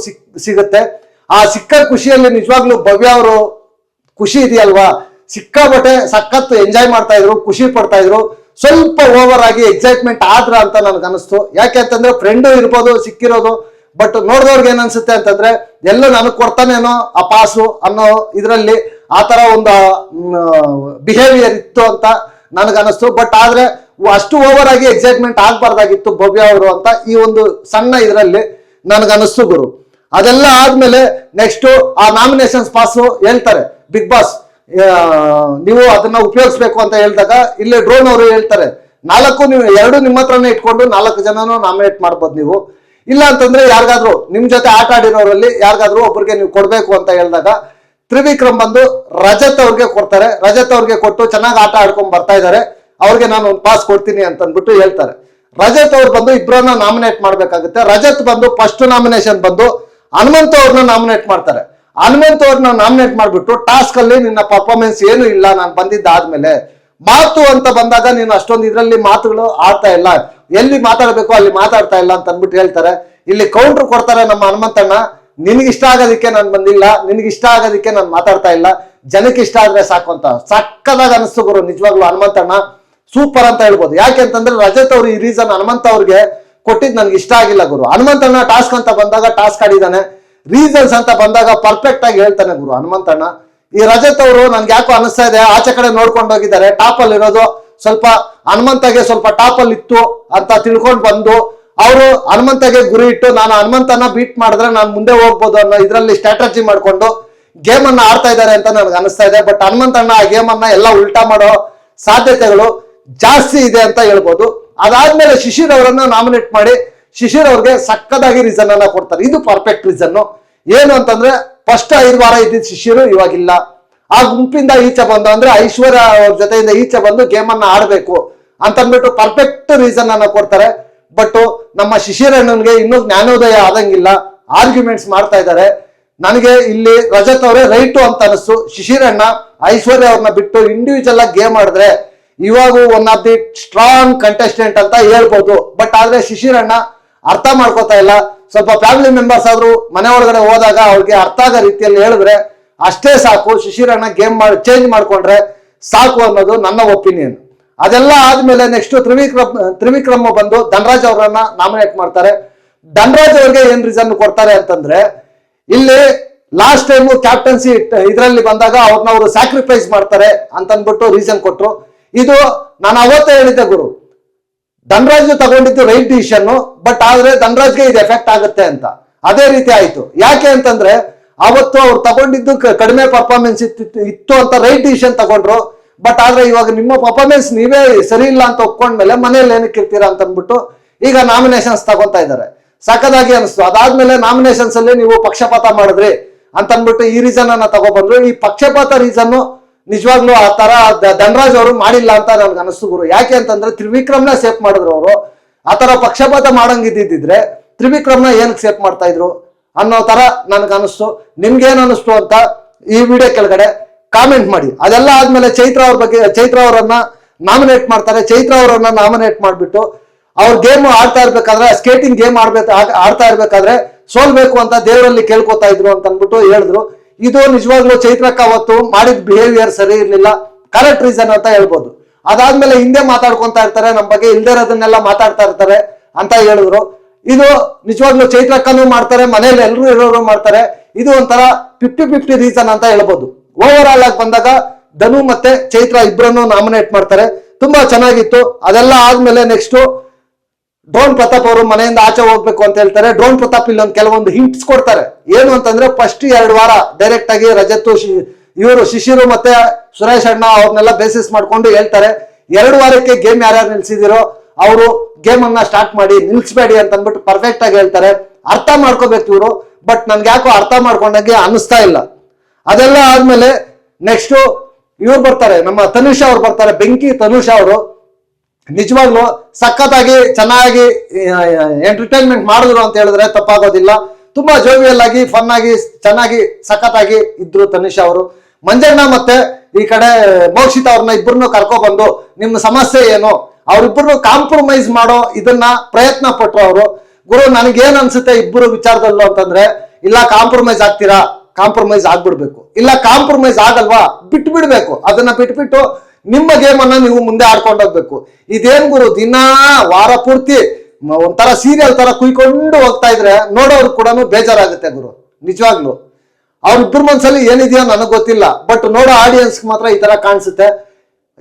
ಸಿಗುತ್ತೆ. ಆ ಸಿಕ್ಕ ಖುಷಿಯಲ್ಲಿ ನಿಜವಾಗ್ಲೂ ಭವ್ಯ ಅವರು ಖುಷಿ ಇದೆಯಲ್ವಾ? ಸಿಕ್ಕಾಬಟ್ಟೆ ಸಖತ್ ಎಂಜಾಯ್ ಮಾಡ್ತಾ ಇದ್ರು, ಖುಷಿ ಪಡ್ತಾ ಇದ್ರು. ಸ್ವಲ್ಪ ಓವರ್ ಆಗಿ ಎಕ್ಸೈಟ್ಮೆಂಟ್ ಆದ್ರ ಅಂತ ನನಗೆ ಅನಿಸ್ತು. ಯಾಕೆ ಅಂತಂದ್ರೆ ಫ್ರೆಂಡು ಇರ್ಬೋದು, ಸಿಕ್ಕಿರೋದು ಬಟ್ ನೋಡಿದವ್ರಿಗೆ ಏನ್ ಅನ್ಸುತ್ತೆ ಅಂತಂದ್ರೆ ಎಲ್ಲ ನನಗೆ ಕೊಡ್ತಾನೇನೋ ಆ ಪಾಸು ಅನ್ನೋ ಇದರಲ್ಲಿ ಆ ತರ ಒಂದು ಬಿಹೇವಿಯರ್ ಇತ್ತು ಅಂತ ನನಗೆ ಅನಿಸ್ತು. ಬಟ್ ಆದ್ರೆ ಅಷ್ಟು ಓವರ್ ಆಗಿ ಎಕ್ಸೈಟ್ಮೆಂಟ್ ಆಗ್ಬಾರ್ದಾಗಿತ್ತು ಭವ್ಯ ಅವರು ಅಂತ ಈ ಒಂದು ಸಣ್ಣ ಇದರಲ್ಲಿ ನನಗನ್ನಿಸ್ತು ಗುರು. ಅದೆಲ್ಲ ಆದ್ಮೇಲೆ ನೆಕ್ಸ್ಟ್ ಆ ನಾಮಿನೇಷನ್ಸ್ ಪಾಸು ಹೇಳ್ತಾರೆ. ಬಿಗ್ ಬಾಸ್ ನೀವು ಅದನ್ನ ಉಪಯೋಗಿಸ್ಬೇಕು ಅಂತ ಹೇಳಿದಾಗ ಇಲ್ಲಿ ಡ್ರೋನ್ ಅವರು ಹೇಳ್ತಾರೆ, ನಾಲ್ಕು ನೀವು, ಎರಡು ನಿಮ್ಮ ಹತ್ರನೇ ಇಟ್ಕೊಂಡು ನಾಲ್ಕು ಜನನೂ ನಾಮಿನೇಟ್ ಮಾಡ್ಬೋದು ನೀವು. ಇಲ್ಲ ಅಂತಂದ್ರೆ ಯಾರಿಗಾದ್ರೂ, ನಿಮ್ ಜೊತೆ ಆಟ ಆಡಿರೋರಲ್ಲಿ ಯಾರಿಗಾದ್ರೂ ಒಬ್ಬರಿಗೆ ನೀವು ಕೊಡ್ಬೇಕು ಅಂತ ಹೇಳಿದಾಗ ತ್ರಿವಿಕ್ರಮ್ ಬಂದು ರಜತ್ ಅವ್ರಿಗೆ ಕೊಡ್ತಾರೆ. ರಜತ್ ಅವ್ರಿಗೆ ಕೊಟ್ಟು ಚೆನ್ನಾಗಿ ಆಟ ಆಡ್ಕೊಂಡ್ ಬರ್ತಾ ಇದ್ದಾರೆ ಅವ್ರಿಗೆ ನಾನು ಒಂದು ಪಾಸ್ ಕೊಡ್ತೀನಿ ಅಂತ ಅಂದ್ಬಿಟ್ಟು ಹೇಳ್ತಾರೆ. ರಜತ್ ಅವ್ರು ಬಂದು ಇಬ್ಬರನ್ನ ನಾಮಿನೇಟ್ ಮಾಡ್ಬೇಕಾಗುತ್ತೆ. ರಜತ್ ಬಂದು ಫಸ್ಟ್ ನಾಮಿನೇಷನ್ ಬಂದು ಹನುಮಂತ ಅವ್ರನ್ನ ನಾಮಿನೇಟ್ ಮಾಡ್ತಾರೆ. ಹನುಮಂತ್ ಅವ್ರನ್ನ ನಾಮಿನೇಟ್ ಮಾಡ್ಬಿಟ್ಟು ಟಾಸ್ಕ್ ಅಲ್ಲಿ ನಿನ್ನ ಪರ್ಫಾರ್ಮೆನ್ಸ್ ಏನು ಇಲ್ಲ, ನಾನು ಬಂದಿದ್ದಾದ್ಮೇಲೆ. ಮಾತು ಅಂತ ಬಂದಾಗ ನೀನು ಅಷ್ಟೊಂದು ಇದರಲ್ಲಿ ಮಾತುಗಳು ಆಡ್ತಾ ಇಲ್ಲ. ಎಲ್ಲಿ ಮಾತಾಡಬೇಕು ಅಲ್ಲಿ ಮಾತಾಡ್ತಾ ಇಲ್ಲ ಅಂತ ಅಂದ್ಬಿಟ್ಟು ಹೇಳ್ತಾರೆ. ಇಲ್ಲಿ ಕೌಂಟರ್ ಕೊಡ್ತಾರೆ ನಮ್ಮ ಹನುಮಂತಣ್ಣ. ನಿನ್ಗೆ ಇಷ್ಟ ಆಗೋದಕ್ಕೆ ನಾನು ಬಂದಿಲ್ಲ, ನಿನಗೆ ಇಷ್ಟ ಆಗೋದಕ್ಕೆ ನಾನು ಮಾತಾಡ್ತಾ ಇಲ್ಲ. ಜನಕ್ಕೆ ಇಷ್ಟ ಆದ್ರೆ ಸಾಕು ಅಂತ. ಸಕ್ಕದಾಗ ಅನಿಸ್ತು ಗುರು, ನಿಜವಾಗ್ಲೂ ಹನುಮಂತಣ್ಣ. ಸೂಪರ್ ಅಂತ ಹೇಳ್ಬೋದು. ಯಾಕೆ ಅಂತಂದ್ರೆ ರಜತ್ ಅವ್ರು ಈ ರೀಸನ್ ಹನುಮಂತ ಅವ್ರಿಗೆ ಕೊಟ್ಟಿದ್ ನನ್ಗೆ ಇಷ್ಟ ಆಗಿಲ್ಲ ಗುರು. ಹನುಮಂತಣ್ಣ ಟಾಸ್ಕ್ ಅಂತ ಬಂದಾಗ ಟಾಸ್ಕ್ ಆಡಿದಾನೆ ರೀಸನ್ಸ್ ಅಂತ ಬಂದಾಗ ಪರ್ಫೆಕ್ಟ್ ಆಗಿ ಹೇಳ್ತಾನೆ ಗುರು ಹನುಮಂತಣ್ಣ. ಈ ರಜತ್ ಅವರು ನನ್ಗೆ ಯಾಕೋ ಅನಿಸ್ತಾ ಇದೆ, ಆಚೆ ಕಡೆ ನೋಡ್ಕೊಂಡು ಹೋಗಿದ್ದಾರೆ ಟಾಪ್ ಅಲ್ಲಿ ಇರೋದು ಸ್ವಲ್ಪ ಹನುಮಂತಗೆ ಸ್ವಲ್ಪ ಟಾಪ್ ಅಲ್ಲಿ ಇತ್ತು ಅಂತ ತಿಳ್ಕೊಂಡು ಬಂದು, ಅವರು ಹನುಮಂತಗೆ ಗುರಿ ಇಟ್ಟು, ನಾನು ಹನುಮಂತನ ಬೀಟ್ ಮಾಡಿದ್ರೆ ನಾನು ಮುಂದೆ ಹೋಗ್ಬೋದು ಅನ್ನೋ ಇದರಲ್ಲಿ ಸ್ಟ್ರಾಟಜಿ ಮಾಡ್ಕೊಂಡು ಗೇಮ್ ಅನ್ನ ಆಡ್ತಾ ಇದ್ದಾರೆ ಅಂತ ನನಗೆ ಅನಿಸ್ತಾ ಇದೆ. ಬಟ್ ಹನುಮಂತಣ್ಣ ಆ ಗೇಮ್ ಅನ್ನ ಎಲ್ಲ ಉಲ್ಟಾ ಮಾಡೋ ಸಾಧ್ಯತೆಗಳು ಜಾಸ್ತಿ ಇದೆ ಅಂತ ಹೇಳ್ಬೋದು. ಅದಾದ್ಮೇಲೆ ಶಿಶಿರ್ ಅವರನ್ನ ನಾಮಿನೇಟ್ ಮಾಡಿ ಶಿಶಿರ್ ಅವ್ರಿಗೆ ಸಕ್ಕದಾಗಿ ರೀಸನ್ ಅನ್ನ ಕೊಡ್ತಾರೆ. ಇದು ಪರ್ಫೆಕ್ಟ್ ರೀಸನ್ ಏನು ಅಂತಂದ್ರೆ ಫಸ್ಟ್ ಐದು ವಾರ ಇದ್ದಿದ್ದ ಶಿಶಿರು ಇವಾಗಿಲ್ಲ. ಆ ಗುಂಪಿಂದ ಈಚೆ ಬಂದು, ಅಂದ್ರೆ ಐಶ್ವರ್ಯ ಅವ್ರ ಜೊತೆಯಿಂದ ಈಚೆ ಬಂದು ಗೇಮ್ ಅನ್ನ ಆಡ್ಬೇಕು ಅಂತ ಅಂದ್ಬಿಟ್ಟು ಪರ್ಫೆಕ್ಟ್ ರೀಸನ್ ಅನ್ನ ಕೊಡ್ತಾರೆ. ಬಟ್ ನಮ್ಮ ಶಿಶಿರಣ್ಣನ್ಗೆ ಇನ್ನೂ ಜ್ಞಾನೋದಯ ಆದಂಗಿಲ್ಲ. ಆರ್ಗ್ಯುಮೆಂಟ್ಸ್ ಮಾಡ್ತಾ ಇದ್ದಾರೆ. ನನಗೆ ಇಲ್ಲಿ ರಜತ್ ಅವರೇ ರೈಟು ಅಂತ ಅನಿಸ್ತು. ಶಿಶಿರಣ್ಣ ಐಶ್ವರ್ಯ ಅವ್ರನ್ನ ಬಿಟ್ಟು ಇಂಡಿವಿಜುವಲ್ ಆಗಿ ಗೇಮ್ ಆಡಿದ್ರೆ ಇವಾಗ one of the strong contestant ಅಂತ ಹೇಳ್ಬೋದು. ಬಟ್ ಆದ್ರೆ ಶಿಶಿರಣ್ಣ ಅರ್ಥ ಮಾಡ್ಕೋತಾ ಇಲ್ಲ. ಸ್ವಲ್ಪ ಫ್ಯಾಮಿಲಿ ಮೆಂಬರ್ಸ್ ಆದ್ರೂ ಮನೆ ಒಳಗಡೆ ಹೋದಾಗ ಅವ್ರಿಗೆ ಅರ್ಥ ಆಗೋ ರೀತಿಯಲ್ಲಿ ಹೇಳಿದ್ರೆ ಅಷ್ಟೇ ಸಾಕು. ಶಿಶಿರಣ್ಣ ಗೇಮ್ ಮಾಡಿ ಚೇಂಜ್ ಮಾಡ್ಕೊಂಡ್ರೆ ಸಾಕು ಅನ್ನೋದು ನನ್ನ ಒಪಿನಿಯನ್ ಅದೆಲ್ಲ ಆದ್ಮೇಲೆ ನೆಕ್ಸ್ಟ್ ತ್ರಿವಿಕ್ರಮ್ ತ್ರಿವಿಕ್ರಮ್ ಬಂದು ಧನರಾಜ್ ಅವರನ್ನ ನಾಮಿನೇಟ್ ಮಾಡ್ತಾರೆ. ಧನರಾಜ್ ಅವ್ರಿಗೆ ಏನ್ ರೀಸನ್ ಕೊಡ್ತಾರೆ ಅಂತಂದ್ರೆ, ಇಲ್ಲಿ ಲಾಸ್ಟ್ ಟೈಮ್ ಕ್ಯಾಪ್ಟನ್ಸಿ ಇದರಲ್ಲಿ ಬಂದಾಗ ಅವ್ರನ್ನ ಅವರು ಸ್ಯಾಕ್ರಿಫೈಸ್ ಮಾಡ್ತಾರೆ ಅಂತ ಅಂದ್ಬಿಟ್ಟು ರೀಸನ್ ಕೊಟ್ರು. ಇದು ನಾನು ಅವತ್ತೇ ಹೇಳಿದ್ದೆ ಗುರು. ಧನರಾಜ್ ತಗೊಂಡಿದ್ದು ರೈಟ್ ಡಿಸಿಷನ್ ಬಟ್ ಆದ್ರೆ ಧನರಾಜ್ಗೆ ಇದು ಎಫೆಕ್ಟ್ ಆಗುತ್ತೆ ಅಂತ. ಅದೇ ರೀತಿ ಆಯ್ತು. ಯಾಕೆ ಅಂತಂದ್ರೆ ಅವತ್ತು ಅವ್ರು ತಗೊಂಡಿದ್ದು ಕಡಿಮೆ ಪರ್ಫಾರ್ಮೆನ್ಸ್ ಇತ್ತು ಇತ್ತು ಅಂತ ರೈಟ್ ಡಿಸಿಷನ್ ತಗೊಂಡ್ರು. ಬಟ್ ಆದ್ರೆ ಇವಾಗ ನಿಮ್ಮ ಪರ್ಫಾರ್ಮೆನ್ಸ್ ನೀವೇ ಸರಿ ಇಲ್ಲ ಅಂತ ಒಪ್ಕೊಂಡ್ಮೇಲೆ ಮನೇಲಿ ಏನಕ್ಕೆ ಇರ್ತೀರಾ ಅಂತ ಅಂದ್ಬಿಟ್ಟು ಈಗ ನಾಮಿನೇಷನ್ಸ್ ತಗೊಂತಾ ಇದ್ದಾರೆ. ಸಖದಾಗಿ ಅನಿಸ್ತು. ಅದಾದ್ಮೇಲೆ ನಾಮಿನೇಷನ್ಸ್ ಅಲ್ಲಿ ನೀವು ಪಕ್ಷಪಾತ ಮಾಡಿದ್ರಿ ಅಂತ ಅಂದ್ಬಿಟ್ಟು ಈ ರೀಸನ್ ಅನ್ನ ತಗೊಬಂದ್ರು. ಈ ಪಕ್ಷಪಾತ ರೀಸನ್ ನಿಜವಾಗ್ಲೂ ಆ ತರ ಧನರಾಜ್ ಅವರು ಮಾಡಿಲ್ಲ ಅಂತ ನನ್ಗೆ ಅನಿಸ್ತು ಗುರು. ಯಾಕೆ ಅಂತಂದ್ರೆ ತ್ರಿವಿಕ್ರಮ್ನ ಸೇಫ್ ಮಾಡಿದ್ರು ಅವರು. ಆ ತರ ಪಕ್ಷಪಾತ ಮಾಡಂಗಿದ್ದಿದ್ರೆ ತ್ರಿವಿಕ್ರಮ್ನ ಏನಕ್ಕೆ ಸೇಫ್ ಮಾಡ್ತಾ ಇದ್ರು ಅನ್ನೋ ತರ ನನ್ಗೆ ಅನಿಸ್ತು. ನಿಮ್ಗೆ ಏನ್ ಅನಿಸ್ತು ಅಂತ ಈ ವಿಡಿಯೋ ಕೆಳಗಡೆ ಕಾಮೆಂಟ್ ಮಾಡಿ. ಅದೆಲ್ಲ ಆದ್ಮೇಲೆ ಚೈತ್ರ ಅವ್ರ ಬಗ್ಗೆ, ಚೈತ್ರ ಅವರನ್ನ ನಾಮಿನೇಟ್ ಮಾಡ್ತಾರೆ. ಚೈತ್ರ ಅವರನ್ನ ನಾಮಿನೇಟ್ ಮಾಡಿಬಿಟ್ಟು ಅವ್ರ ಗೇಮ್ ಆಡ್ತಾ ಇರ್ಬೇಕಾದ್ರೆ ಸ್ಕೇಟಿಂಗ್ ಗೇಮ್ ಆಡ್ಬೇಕು, ಆಡ್ತಾ ಇರ್ಬೇಕಾದ್ರೆ ಸೋಲ್ಬೇಕು ಅಂತ ದೇವರಲ್ಲಿ ಕೇಳ್ಕೊತಾ ಇದ್ರು ಅಂತ ಅಂದ್ಬಿಟ್ಟು ಹೇಳಿದ್ರು. ಇದು ನಿಜವಾಗ್ಲೂ ಚೈತ್ರಕ್ಕ ಅವತ್ತು ಮಾಡಿದ ಬಿಹೇವಿಯರ್ ಸರಿ ಇರ್ಲಿಲ್ಲ. ಕರೆಕ್ಟ್ ರೀಸನ್ ಅಂತ ಹೇಳ್ಬೋದು. ಅದಾದ್ಮೇಲೆ ಹಿಂದೆ ಮಾತಾಡ್ಕೊಂತಾ ಇರ್ತಾರೆ ನಮ್ಮ ಬಗ್ಗೆ ಇಲ್ದೇ ಇರೋದನ್ನೆಲ್ಲ ಮಾತಾಡ್ತಾ ಇರ್ತಾರೆ ಅಂತ ಹೇಳಿದ್ರು. ಇದು ನಿಜವಾಗ್ಲೂ ಚೈತ್ರಕ್ಕನೂ ಮಾಡ್ತಾರೆ, ಮನೇಲಿ ಎಲ್ಲರೂ ಇರೋರು ಮಾಡ್ತಾರೆ. ಇದು ಒಂಥರ ಫಿಫ್ಟಿ ಫಿಫ್ಟಿ ರೀಸನ್ ಅಂತ ಹೇಳ್ಬೋದು. ಓವರ್ ಆಲ್ ಆಗಿ ಬಂದಾಗ ಧನು ಮತ್ತೆ ಚೈತ್ರ ಇಬ್ಬರನ್ನು ನಾಮಿನೇಟ್ ಮಾಡ್ತಾರೆ. ತುಂಬಾ ಚೆನ್ನಾಗಿತ್ತು. ಅದೆಲ್ಲ ಆದ್ಮೇಲೆ ನೆಕ್ಸ್ಟ್ ಡ್ರೋನ್ ಪ್ರತಾಪ್ ಅವರು ಮನೆಯಿಂದ ಆಚೆ ಹೋಗ್ಬೇಕು ಅಂತ ಹೇಳ್ತಾರೆ. ಡ್ರೋನ್ ಪ್ರತಾಪ್ ಇಲ್ಲೊಂದು ಕೆಲವೊಂದು ಹಿಂಟ್ಸ್ ಕೊಡ್ತಾರೆ. ಏನು ಅಂತಂದ್ರೆ ಫಸ್ಟ್ ಎರಡು ವಾರ ಡೈರೆಕ್ಟ್ ಆಗಿ ರಜತ್ ಇವರು ಶಿಶಿರು ಮತ್ತೆ ಸುರೇಶ್ ಅಣ್ಣ ಅವ್ರನ್ನೆಲ್ಲ ಬೇಸಿಸ್ ಮಾಡ್ಕೊಂಡು ಹೇಳ್ತಾರೆ. ಎರಡು ವಾರಕ್ಕೆ ಗೇಮ್ ಯಾರ್ಯಾರು ನಿಲ್ಸಿದಿರೋ ಅವರು ಗೇಮ್ ಅನ್ನ ಸ್ಟಾರ್ಟ್ ಮಾಡಿ ನಿಲ್ಸ್ಬೇಡಿ ಅಂತ ಅಂದ್ಬಿಟ್ಟು ಪರ್ಫೆಕ್ಟ್ ಆಗಿ ಹೇಳ್ತಾರೆ. ಅರ್ಥ ಮಾಡ್ಕೋಬೇಕು ಇವರು ಬಟ್ ನನ್ಗೆ ಯಾಕೋ ಅರ್ಥ ಮಾಡ್ಕೊಂಡಂಗೆ ಅನಿಸ್ತಾ ಇಲ್ಲ. ಅದೆಲ್ಲ ಆದ್ಮೇಲೆ ನೆಕ್ಸ್ಟ್ ಇವ್ರು ಬರ್ತಾರೆ, ನಮ್ಮ ತನುಷ್ ಅವ್ರು ಬರ್ತಾರೆ, ಬೆಂಕಿ ತನುಷ್ ಅವರು. ನಿಜವಾಗ್ಲೂ ಸಖತ್ತಾಗಿ ಚೆನ್ನಾಗಿ ಎಂಟರ್ಟೈನ್ಮೆಂಟ್ ಮಾಡಿದ್ರು ಅಂತ ಹೇಳಿದ್ರೆ ತಪ್ಪಾಗೋದಿಲ್ಲ. ತುಂಬಾ ಜೋವಿಯಲ್ ಆಗಿ ಫನ್ ಆಗಿ, ಚೆನ್ನಾಗಿ, ಸಖತ್ತಾಗಿ ಇದ್ರು ತನಿಷ್ ಅವರು. ಮಂಜಣ್ಣ ಮತ್ತೆ ಈ ಕಡೆ ಮೋಕ್ಷಿತ ಅವ್ರನ್ನ ಇಬ್ಬರನ್ನು ಕರ್ಕೊಬಂದು, ನಿಮ್ಮ ಸಮಸ್ಯೆ ಏನು? ಅವ್ರಿಬ್ಬರನ್ನು ಕಾಂಪ್ರಮೈಸ್ ಮಾಡೋ ಇದನ್ನ ಪ್ರಯತ್ನ ಪಟ್ರು ಅವರು. ಗುರು, ನನಗೇನ್ ಅನ್ಸುತ್ತೆ ಇಬ್ಬರು ವಿಚಾರದಲ್ಲೂ ಅಂತಂದ್ರೆ, ಇಲ್ಲ ಕಾಂಪ್ರಮೈಸ್ ಆಗ್ತೀರಾ? ಕಾಂಪ್ರಮೈಸ್ ಆಗ್ಬಿಡ್ಬೇಕು. ಇಲ್ಲ ಕಾಂಪ್ರಮೈಸ್ ಆಗಲ್ವಾ? ಬಿಟ್ಟು ಬಿಡ್ಬೇಕು ಅದನ್ನ ಬಿಟ್ಬಿಟ್ಟು ನಿಮ್ಮ ಗೇಮನ್ನ ನೀವು ಮುಂದೆ ಆಡ್ಕೊಂಡು ಹೋಗ್ಬೇಕು. ಇದೇನ್ ಗುರು, ದಿನಾ, ವಾರ ಪೂರ್ತಿ ಒಂಥರ ಸೀರಿಯಲ್ ತರ ಕುಯ್ಕೊಂಡು ಹೋಗ್ತಾ ಇದ್ರೆ ನೋಡೋರು ಕೂಡ ಬೇಜಾರಾಗುತ್ತೆ ಗುರು. ನಿಜವಾಗ್ಲು. ಅವ್ರಿಬ್ರು ಮನ್ಸಲ್ಲಿ ಏನಿದೆಯೋ ನನಗೆ ಗೊತ್ತಿಲ್ಲ. ಬಟ್ ನೋಡೋ ಆಡಿಯನ್ಸ್ ಮಾತ್ರ ಈ ತರ ಕಾಣಿಸುತ್ತೆ.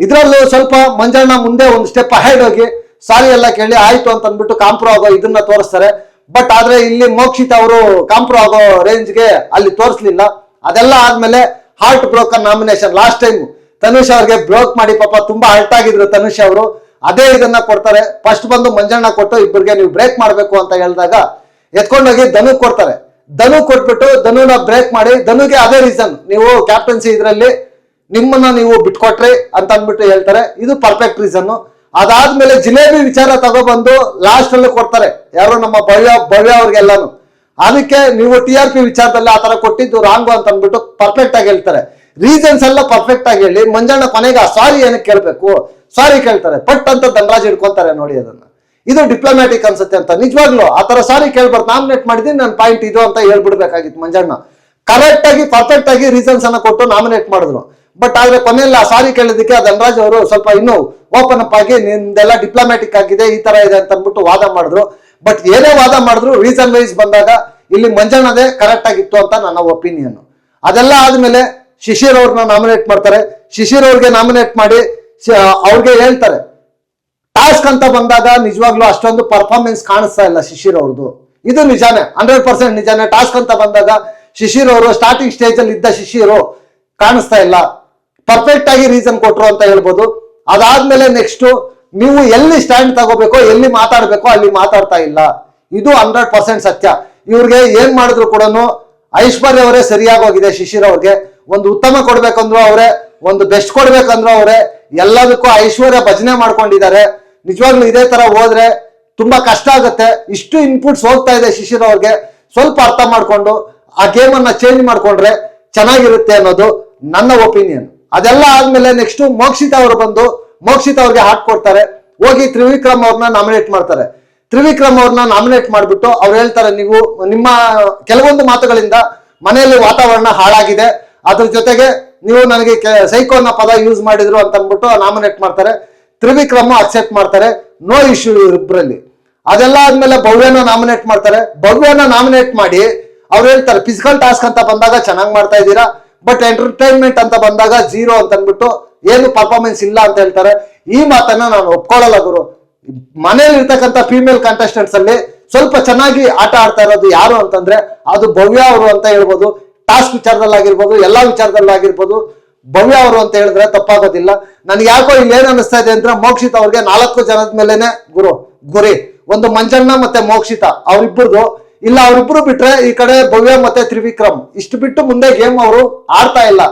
ಇದ್ರಲ್ಲೂ ಸ್ವಲ್ಪ ಮಂಜಣ್ಣ ಮುಂದೆ ಒಂದು ಸ್ಟೆಪ್ ಹೈಡ್ ಹೋಗಿ ಸಾರಿ ಎಲ್ಲ ಕೇಳಿ ಆಯ್ತು ಅಂತ ಅಂದ್ಬಿಟ್ಟು ಕಾಂಪ್ರೋ ಆಗೋ ಇದನ್ನ ತೋರಿಸ್ತಾರೆ. ಬಟ್ ಆದ್ರೆ ಇಲ್ಲಿ ಮೋಕ್ಷಿತ್ ಅವರು ಕಾಂಪ್ರೋ ಆಗೋ ರೇಂಜ್ಗೆ ಅಲ್ಲಿ ತೋರಿಸ್ಲಿಲ್ಲ. ಅದೆಲ್ಲ ಆದ್ಮೇಲೆ heart broker nomination last time Tanush ಅವ್ರಿಗೆ ಬ್ರೋಕ್ ಮಾಡಿ ಪಾಪ ತುಂಬಾ ಅಲ್ಟ್ ಆಗಿದ್ರು ತನುಷ್ ಅವರು. ಅದೇ ಇದನ್ನ ಕೊಡ್ತಾರೆ. ಫಸ್ಟ್ ಬಂದು ಮಂಜಣ್ಣ ಕೊಟ್ಟು ಇಬ್ಬರಿಗೆ ನೀವು ಬ್ರೇಕ್ ಮಾಡಬೇಕು ಅಂತ ಹೇಳಿದಾಗ ಎತ್ಕೊಂಡೋಗಿ ಧನು ಕೊಡ್ತಾರೆ. ಧನು ಕೊಟ್ಬಿಟ್ಟು ಧನುನ ಬ್ರೇಕ್ ಮಾಡಿ ಧನುಗೆ ಅದೇ ರೀಸನ್ ನೀವು ಕ್ಯಾಪ್ಟನ್ಸಿ ಇದರಲ್ಲಿ ನಿಮ್ಮನ್ನ ನೀವು ಬಿಟ್ಕೊಟ್ರಿ ಅಂತ ಅಂದ್ಬಿಟ್ಟು ಹೇಳ್ತಾರೆ. ಇದು ಪರ್ಫೆಕ್ಟ್ ರೀಸನ್ ಅದಾದ್ಮೇಲೆ ಜಿಲೇಬಿ ವಿಚಾರ ತಗೊಬಂದು ಲಾಸ್ಟ್ ಅಲ್ಲಿ ಕೊಡ್ತಾರೆ. ಯಾರು ನಮ್ಮ ಭವ್ಯ ಭವ್ಯ ಅವ್ರಿಗೆಲ್ಲಾನು. ಅದಕ್ಕೆ ನೀವು ಟಿ ಆರ್ ಪಿ ವಿಚಾರದಲ್ಲಿ ಆ ತರ ಕೊಟ್ಟಿದ್ದು ರಾಂಗು ಅಂತ ಅಂದ್ಬಿಟ್ಟು ಪರ್ಫೆಕ್ಟ್ ಆಗಿ ಹೇಳ್ತಾರೆ. ರೀಸನ್ಸ್ ಎಲ್ಲ ಪರ್ಫೆಕ್ಟ್ ಆಗಿ ಹೇಳಿ ಮಂಜಣ್ಣ ಕೊನೆಗೆ ಸಾರಿ ಏನಕ್ಕೆ ಕೇಳಬೇಕು? ಸಾರಿ ಕೇಳ್ತಾರೆ. ಪಟ್ ಅಂತ ಧನರಾಜ್ ಹಿಡ್ಕೊಂತಾರೆ ನೋಡಿ ಅದನ್ನ. ಇದು ಡಿಪ್ಲೊಮ್ಯಾಟಿಕ್ ಅನ್ಸುತ್ತೆ ಅಂತ. ನಿಜವಾಗ್ಲು ಆ ತರ ಸಾರಿ ಕೇಳ್ಬಾರ್ದು. ನಾಮಿನೇಟ್ ಮಾಡಿದೀನಿ ನನ್ನ ಪಾಯಿಂಟ್ ಇದು ಅಂತ ಹೇಳ್ಬಿಡ್ಬೇಕಾಗಿತ್ತು ಮಂಜಣ್ಣ. ಕರೆಕ್ಟ್ ಆಗಿ ಪರ್ಫೆಕ್ಟ್ ಆಗಿ ರೀಸನ್ಸ್ ಅನ್ನ ಕೊಟ್ಟು ನಾಮಿನೇಟ್ ಮಾಡಿದ್ರು. ಬಟ್ ಆದ್ರೆ ಕೊನೆಯಲ್ಲಿ ಆ ಸಾರಿ ಕೇಳಿದಕ್ಕೆ ಧನರಾಜ್ ಅವರು ಸ್ವಲ್ಪ ಇನ್ನೂ ಓಪನ್ ಅಪ್ ಆಗಿ ನಿಮ್ದೆಲ್ಲ ಡಿಪ್ಲೊಮ್ಯಾಟಿಕ್ ಆಗಿದೆ, ಈ ತರ ಇದೆ ಅಂತ ಅಂದ್ಬಿಟ್ಟು ವಾದ ಮಾಡಿದ್ರು. ಬಟ್ ಏನೇ ವಾದ ಮಾಡಿದ್ರು ರೀಸನ್ ವೈಸ್ ಬಂದಾಗ ಇಲ್ಲಿ ಮಂಜಣ್ಣದೇ ಕರೆಕ್ಟ್ ಆಗಿತ್ತು ಅಂತ ನನ್ನ ಒಪಿನಿಯನ್ ಅದೆಲ್ಲ ಆದ್ಮೇಲೆ ಶಿಶಿರ್ ಅವ್ರನ್ನ ನಾಮಿನೇಟ್ ಮಾಡ್ತಾರೆ. ಶಿಶಿರ್ ಅವ್ರಿಗೆ ನಾಮಿನೇಟ್ ಮಾಡಿ ಅವ್ರಿಗೆ ಹೇಳ್ತಾರೆ ಟಾಸ್ಕ್ ಅಂತ ಬಂದಾಗ ನಿಜವಾಗ್ಲೂ ಅಷ್ಟೊಂದು ಪರ್ಫಾರ್ಮೆನ್ಸ್ ಕಾಣಿಸ್ತಾ ಇಲ್ಲ ಶಿಶಿರ್ ಅವ್ರದ್ದು ಇದು ನಿಜಾನೇ ಹಂಡ್ರೆಡ್ ಪರ್ಸೆಂಟ್ ನಿಜಾನೇ. ಟಾಸ್ಕ್ ಅಂತ ಬಂದಾಗ ಶಿಶಿರ್ ಅವರು ಸ್ಟಾರ್ಟಿಂಗ್ ಸ್ಟೇಜ್ ಅಲ್ಲಿ ಇದ್ದ ಶಿಶಿರು ಕಾಣಿಸ್ತಾ ಇಲ್ಲ. ಪರ್ಫೆಕ್ಟ್ ಆಗಿ ರೀಸನ್ ಕೊಟ್ರು ಅಂತ ಹೇಳ್ಬೋದು. ಅದಾದ್ಮೇಲೆ ನೆಕ್ಸ್ಟ್ ನೀವು ಎಲ್ಲಿ ಸ್ಟ್ಯಾಂಡ್ ತಗೋಬೇಕು, ಎಲ್ಲಿ ಮಾತಾಡ್ಬೇಕು ಅಲ್ಲಿ ಮಾತಾಡ್ತಾ ಇಲ್ಲ. ಇದು ಹಂಡ್ರೆಡ್ ಪರ್ಸೆಂಟ್ ಸತ್ಯ. ಇವ್ರಿಗೆ ಏನ್ ಮಾಡಿದ್ರು ಕೂಡ ಐಶ್ವರ್ಯ ಅವರೇ ಸರಿಯಾಗಿ ಹೋಗಿದೆ ಶಿಶಿರ್ ಅವ್ರಿಗೆ. ಒಂದು ಉತ್ತಮ ಕೊಡ್ಬೇಕಂದ್ರು ಅವರೇ, ಒಂದು ಬೆಸ್ಟ್ ಕೊಡ್ಬೇಕಂದ್ರು ಅವರೇ, ಎಲ್ಲದಕ್ಕೂ ಐಶ್ವರ್ಯ ಭಜನೆ ಮಾಡ್ಕೊಂಡಿದ್ದಾರೆ. ನಿಜವಾಗ್ಲೂ ಇದೇ ತರ ಹೋದ್ರೆ ತುಂಬಾ ಕಷ್ಟ ಆಗುತ್ತೆ. ಇಷ್ಟು ಇನ್ಪುಟ್ಸ್ ಹೋಗ್ತಾ ಇದೆ ಶಿಷ್ಯರವ್ರಿಗೆ ಸ್ವಲ್ಪ ಅರ್ಥ ಮಾಡ್ಕೊಂಡು, ಆ ಗೇಮ್ ಅನ್ನ ಚೇಂಜ್ ಮಾಡ್ಕೊಂಡ್ರೆ ಚೆನ್ನಾಗಿರುತ್ತೆ ಅನ್ನೋದು ನನ್ನ ಒಪಿನಿಯನ್ ಅದೆಲ್ಲ ಆದ್ಮೇಲೆ ನೆಕ್ಸ್ಟ್ ಮೋಕ್ಷಿತ ಅವರು ಬಂದು, ಮೋಕ್ಷಿತ ಅವ್ರಿಗೆ ಹಾಟ್ ಕೊಡ್ತಾರೆ. ಹೋಗಿ ತ್ರಿವಿಕ್ರಮ್ ಅವ್ರನ್ನ ನಾಮಿನೇಟ್ ಮಾಡ್ತಾರೆ. ತ್ರಿವಿಕ್ರಮ್ ಅವ್ರನ್ನ ನಾಮಿನೇಟ್ ಮಾಡಿಬಿಟ್ಟು ಅವ್ರು ಹೇಳ್ತಾರೆ, ನೀವು ನಿಮ್ಮ, ಕೆಲವೊಂದು ಮಾತುಗಳಿಂದ ಮನೆಯಲ್ಲಿ ವಾತಾವರಣ ಹಾಳಾಗಿದೆ. ಅದ್ರ ಜೊತೆಗೆ ನೀವು ನನಗೆ ಸೈಕೋ ಅನ್ನೋ ಪದ ಯೂಸ್ ಮಾಡಿದ್ರು ಅಂತ ಅಂದ್ಬಿಟ್ಟು ನಾಮಿನೇಟ್ ಮಾಡ್ತಾರೆ. ತ್ರಿವಿಕ್ರಮ್ ಅಕ್ಸೆಪ್ಟ್ ಮಾಡ್ತಾರೆ. ನೋ ಇಶ್ಯೂ ಇಬ್ಬರಲ್ಲಿ ಅದೆಲ್ಲ ಆದ್ಮೇಲೆ ಭವ್ಯನ ನಾಮಿನೇಟ್ ಮಾಡ್ತಾರೆ. ಭವ್ಯನ ನಾಮಿನೇಟ್ ಮಾಡಿ ಅವ್ರು ಹೇಳ್ತಾರೆ ಫಿಸಿಕಲ್ ಟಾಸ್ಕ್ ಅಂತ ಬಂದಾಗ ಚೆನ್ನಾಗಿ ಮಾಡ್ತಾ ಇದ್ದೀರಾ? ಬಟ್ ಎಂಟರ್ಟೈನ್ಮೆಂಟ್ ಅಂತ ಬಂದಾಗ ಜೀರೋ ಅಂತ ಅಂದ್ಬಿಟ್ಟು ಏನು ಪರ್ಫಾರ್ಮೆನ್ಸ್ ಇಲ್ಲ ಅಂತ ಹೇಳ್ತಾರೆ. ಈ ಮಾತನ್ನ ನಾನು ಒಪ್ಕೊಳ್ಳಲ್ಲ ಗುರು. ಮನೇಲಿ ಇರ್ತಕ್ಕಂಥ ಫೀಮೇಲ್ ಕಂಟೆಸ್ಟೆಂಟ್ಸ್ ಅಲ್ಲಿ ಸ್ವಲ್ಪ ಚೆನ್ನಾಗಿ ಆಟ ಆಡ್ತಾ ಇರೋದು ಯಾರು ಅಂತಂದ್ರೆ ಅದು ಭವ್ಯ ಅವರು ಅಂತ ಹೇಳ್ಬೋದು. ಟಾಸ್ಕ್ ವಿಚಾರದಲ್ಲಾಗಿರ್ಬೋದು, ಎಲ್ಲಾ ವಿಚಾರದಲ್ಲಾಗಿರ್ಬೋದು, ಭವ್ಯ ಅವರು ಅಂತ ಹೇಳಿದ್ರೆ ತಪ್ಪಾಗೋದಿಲ್ಲ. ನನ್ಗೆ ಯಾಕೋ ಇಲ್ಲಿ ಏನ್ ಅನಿಸ್ತಾ ಇದೆ ಅಂದ್ರೆ ಮೋಕ್ಷಿತ ಅವ್ರಿಗೆ ನಾಲ್ಕು ಜನದ ಮೇಲೆನೆ ಗುರು, ಗುರಿ. ಒಂದು ಮಂಜಣ್ಣ ಮತ್ತೆ ಮೋಕ್ಷಿತ. ಅವ್ರಿಬ್ಬರದು ಇಲ್ಲ, ಅವ್ರಿಬ್ರು ಬಿಟ್ರೆ ಈ ಕಡೆ ಭವ್ಯ ಮತ್ತೆ ತ್ರಿವಿಕ್ರಮ್. ಇಷ್ಟು ಬಿಟ್ಟು ಮುಂದೆ ಗೇಮ್ ಅವರು ಆಡ್ತಾ ಇಲ್ಲ.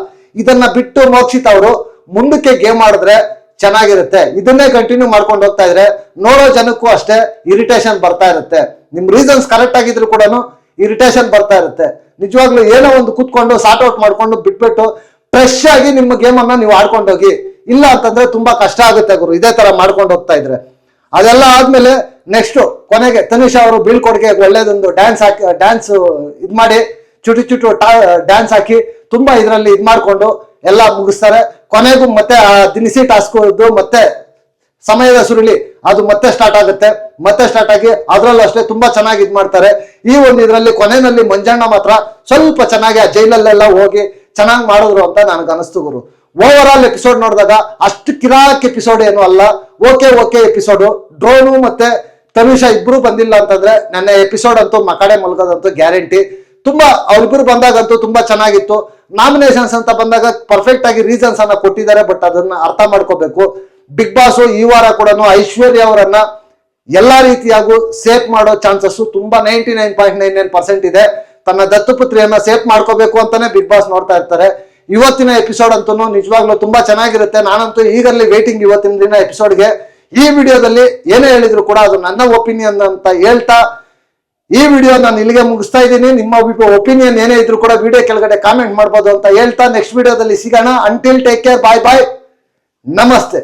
ಇದನ್ನ ಬಿಟ್ಟು ಮೋಕ್ಷಿತ ಅವರು ಮುಂದಕ್ಕೆ ಗೇಮ್ ಆಡಿದ್ರೆ ಚೆನ್ನಾಗಿರುತ್ತೆ. ಇದನ್ನೇ ಕಂಟಿನ್ಯೂ ಮಾಡ್ಕೊಂಡು ಹೋಗ್ತಾ ಇದ್ರೆ ನೋಡೋ ಜನಕ್ಕೂ ಅಷ್ಟೇ ಇರಿಟೇಷನ್ ಬರ್ತಾ ಇರುತ್ತೆ. ನಿಮ್ ರೀಸನ್ಸ್ ಕರೆಕ್ಟ್ ಆಗಿದ್ರು ಕೂಡ ಇರಿಟೇಷನ್ ಬರ್ತಾ ಇರುತ್ತೆ. ನಿಜವಾಗ್ಲೂ ಏನೋ ಒಂದು ಕೂತ್ಕೊಂಡು ಸಾರ್ಟ್ ಔಟ್ ಮಾಡ್ಕೊಂಡು ಬಿಟ್ಬಿಟ್ಟು ಫ್ರೆಶ್ ಆಗಿ ನಿಮ್ಮ ಗೇಮ್ ಅನ್ನ ನೀವು ಆಡ್ಕೊಂಡೋಗಿ, ಇಲ್ಲ ಅಂತಂದ್ರೆ ತುಂಬಾ ಕಷ್ಟ ಆಗುತ್ತೆ ಗುರು. ಇದೇ ತರ ಮಾಡ್ಕೊಂಡು ಹೋಗ್ತಾ ಇದ್ರೆ. ಅದೆಲ್ಲ ಆದ್ಮೇಲೆ ನೆಕ್ಸ್ಟ್ ಕೊನೆಗೆ ತನಿಷಾ ಅವರು ಬೀಳ್ಕೊಡುಗೆ ಒಳ್ಳೇದೊಂದು ಡ್ಯಾನ್ಸ್ ಹಾಕಿ ಡ್ಯಾನ್ಸ್ ಇದು ಮಾಡಿ, ಚುಟು ಚುಟು ಡ್ಯಾನ್ಸ್ ಹಾಕಿ ತುಂಬಾ ಇದರಲ್ಲಿ ಇದ್ ಮಾಡ್ಕೊಂಡು ಎಲ್ಲ ಮುಗಿಸ್ತಾರೆ. ಕೊನೆಗೂ ಮತ್ತೆ ಆ ದಿನಸಿ ಟಾಸ್ಕ್ ಮತ್ತೆ ಸಮಯದ ಸುರುಳಿ, ಅದು ಮತ್ತೆ ಸ್ಟಾರ್ಟ್ ಆಗುತ್ತೆ. ಮತ್ತೆ ಸ್ಟಾರ್ಟ್ ಆಗಿ ಅದ್ರಲ್ಲೂ ಅಷ್ಟೇ ತುಂಬಾ ಚೆನ್ನಾಗಿ ಇದು ಮಾಡ್ತಾರೆ. ಈ ಒಂದು ಇದರಲ್ಲಿ ಕೊನೆಯಲ್ಲಿ ಮಂಜಣ್ಣ ಮಾತ್ರ ಸ್ವಲ್ಪ ಚೆನ್ನಾಗಿ ಆ ಜೈಲಲ್ಲೆಲ್ಲ ಹೋಗಿ ಚೆನ್ನಾಗಿ ಮಾಡಿದ್ರು ಅಂತ ನನಗೆ ಅನಿಸ್ತು ಗುರು. ಓವರ್ ಆಲ್ ಎಪಿಸೋಡ್ ನೋಡಿದಾಗ ಅಷ್ಟು ಕಿರಾಕ್ ಎಪಿಸೋಡ್ ಏನು ಅಲ್ಲ. ಓಕೆ ಓಕೆ ಎಪಿಸೋಡು ಡ್ರೋನು ಮತ್ತೆ ತನುಷ ಇಬ್ರು ಬಂದಿಲ್ಲ ಅಂತಂದ್ರೆ ನನ್ನ ಎಪಿಸೋಡ್ ಅಂತೂ ಮಕಡೆ ಮಲ್ಗೋದಂತೂ ಗ್ಯಾರಂಟಿ ತುಂಬಾ ಅವ್ರಿಬ್ರು ಬಂದಾಗಂತೂ ತುಂಬಾ ಚೆನ್ನಾಗಿತ್ತು. ನಾಮಿನೇಷನ್ಸ್ ಅಂತ ಬಂದಾಗ ಪರ್ಫೆಕ್ಟ್ ಆಗಿ ರೀಸನ್ಸ್ ಅನ್ನ ಕೊಟ್ಟಿದ್ದಾರೆ ಬಟ್ ಅದನ್ನ ಅರ್ಥ ಮಾಡ್ಕೋಬೇಕು. ಬಿಗ್ ಬಾಸ್ ಈ ವಾರ ಕೂಡ ಐಶ್ವರ್ಯ ಅವರನ್ನ ಎಲ್ಲಾ ರೀತಿಯಾಗೂ ಸೇಫ್ ಮಾಡೋ ಚಾನ್ಸಸ್ ತುಂಬಾ ninety nine point nine nine percent ಇದೆ. ತನ್ನ ದತ್ತುಪುತ್ರಿಯನ್ನ ಸೇಫ್ ಮಾಡ್ಕೋಬೇಕು ಅಂತಾನೆ ಬಿಗ್ ಬಾಸ್ ನೋಡ್ತಾ ಇರ್ತಾರೆ. ಇವತ್ತಿನ ಎಪಿಸೋಡ್ ಅಂತೂ ನಿಜವಾಗ್ಲೂ ತುಂಬಾ ಚೆನ್ನಾಗಿರುತ್ತೆ. ನಾನಂತೂ ಈಗಲ್ಲಿ ವೇಟಿಂಗ್ ಇವತ್ತಿನ ದಿನ ಎಪಿಸೋಡ್ಗೆ. ಈ ವಿಡಿಯೋದಲ್ಲಿ ಏನೇ ಹೇಳಿದ್ರು ಕೂಡ ಅದು ನನ್ನ ಒಪಿನಿಯನ್ ಅಂತ ಹೇಳ್ತಾ ಈ ವಿಡಿಯೋ ನಾನು ಇಲ್ಲಿಗೆ ಮುಗಿಸ್ತಾ ಇದ್ದೀನಿ. ನಿಮ್ಮ ಒಪಿನಿಯನ್ ಏನೇ ಇದ್ರು ಕೂಡ ವಿಡಿಯೋ ಕೆಳಗಡೆ ಕಾಮೆಂಟ್ ಮಾಡ್ಬೋದು ಅಂತ ಹೇಳ್ತಾ. ನೆಕ್ಸ್ಟ್ ವಿಡಿಯೋದಲ್ಲಿ ಸಿಗೋಣ. Until take care bye bye ನಮಸ್ತೆ.